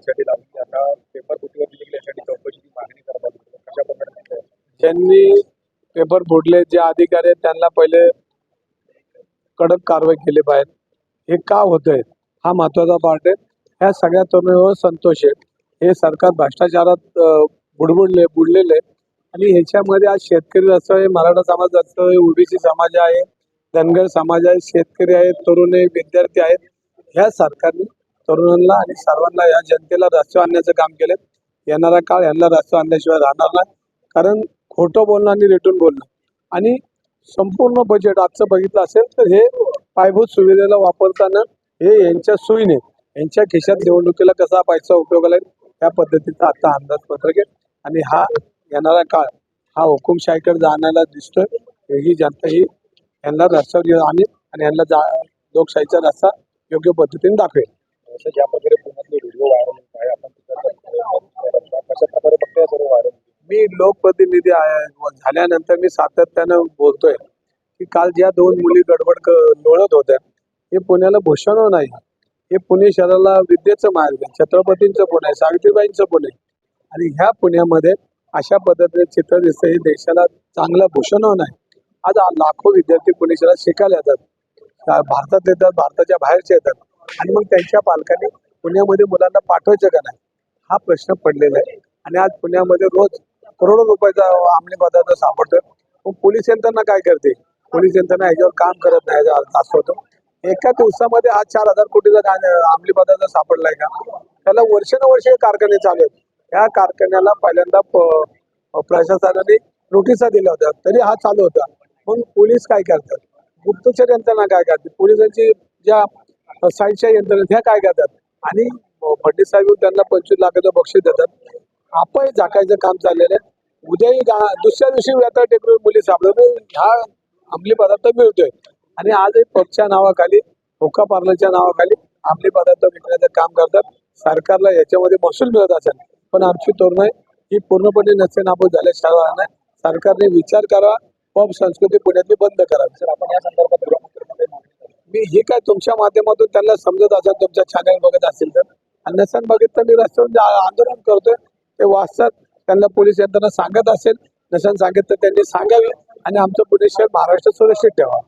यासाठी लावली आता पेपर फुटीवर देखील यासाठी चौकशीची मागणी करत म्हणजे कशा प्रकारे ज्यांनी पेपर फोडले जे अधिकारी आहेत त्यांना पहिले कडक कारवाई केली पाहिजे. हे का होतंय? हा महत्त्वाचा पार्ट आहे. ह्या सगळ्या तरुणांवर संतोष आहे. हे सरकार भ्रष्टाचारात बुडबुडले बुडलेले आणि ह्याच्यामध्ये आज शेतकरी असं आहे मराठा समाज असं आहे ओबीसी समाज आहे धनगर समाज आहे शेतकरी आहे तरुण आहे विद्यार्थी आहेत. ह्या सरकारने तरुणांना आणि सर्वांना या जनतेला रस्त्यावर आणण्याचं काम केलं येणारा काळ यांना रस्त्यावर आणल्याशिवाय राहणार नाही. कारण खोटं बोलणं आणि रेटून बोलणं. आणि संपूर्ण बजेट आजचं बघितलं असेल तर हे पायाभूत सुविधेला वापरताना हे यांच्या सोयीने यांच्या खिशात निवडणुकीला कसा पैसा उपयोगाला येईल त्या पद्धतीचा आता अंदाजपत्रक आहे. आणि हा येणारा काळ हा हुकुमशाहीकडे जाण्याला दिसतोय. ही जनता ही यांना रस्त्यावर आणेल आणि यांना जा लोकशाहीचा रस्ता योग्य पद्धतीने दाखवेल. जसं ज्या प्रकारे पुण्यातले व्हिडिओ व्हायरल होत आहे आपण कशा प्रकारे बघतोय सर्व व्हायरल मी लोकप्रतिनिधी झाल्यानंतर मी सातत्यानं बोलतोय की काल ज्या दोन मुली गडबड लोळत होत्या हे पुण्याला भूषण नाही. हे पुणे शहराला विद्येचं मार्ग आहे छत्रपतींचं पुणे आहे सावित्रीबाईंचं पुणे आणि ह्या पुण्यामध्ये अशा पद्धतीने चित्र दिसतं हे देशाला चांगलं भूषण नाही. आज लाखो विद्यार्थी पुणे शहरात शिकायला येतात. भारतात येतात भारताच्या बाहेरचे येतात. आणि मग त्यांच्या पालकांनी पुण्यामध्ये मुलांना पाठवायचं का नाही? हा प्रश्न पडलेला आहे. आणि आज पुण्यामध्ये रोज करोडो रुपयाचा अंमली पदार्थ सापडतोय. मग पोलीस यंत्रणा काय करते? पोलीस यंत्रणा याच्यावर काम करत नाही दाखवतो एका दिवसामध्ये आज चार हजार कोटीचा आमली अंमली पदार्थ सापडलाय का? त्याला वर्षानुवर्ष हे कारखाने चालू आहेत. त्या कारखान्याला पहिल्यांदा प्रशासनाने नोटिसा दिल्या होत्या. तरी हा चालू होता. मग पोलीस काय करतात? गुप्तचर यंत्रणा काय करते? पोलिसांची ज्या साईडच्या यंत्रणा ह्या काय करतात? आणि फडणवीस साहेब त्यांना पंचवीस लाखाचं बक्षीस देतात. आपण झाकायचं काम चाललेलं आहे. उद्याही दुसऱ्या दिवशी व्यथा टेकडीवर मुली सापडत म्हणजे ह्या अंमली पदार्थ मिळतोय. आणि आजही पक्षच्या नावाखाली हुक्का पार्लरच्या नावाखाली अंमली पदार्थ विकण्याचं काम करतात. सरकारला याच्यामध्ये महसूल मिळत असेल पण आमची तरुण ही पूर्णपणे नसे नाबूद झाल्याशिवाय नाही. सरकारने विचार करा. पब संस्कृती पुण्यातली बंद करावी सर आपण या संदर्भात मी हे काय तुमच्या माध्यमातून त्यांना समजत असेल तुमच्या चॅनल बघत असेल तर. आणि नसेल बघितलं मी रस्त्यावर आंदोलन करतोय. ते वाचतात त्यांना पोलीस यंत्रणा सांगत असेल नसेल सांगितलं त्यांनी सांगावे आणि आमचं पुणे शहर महाराष्ट्र सुरक्षित ठेवा.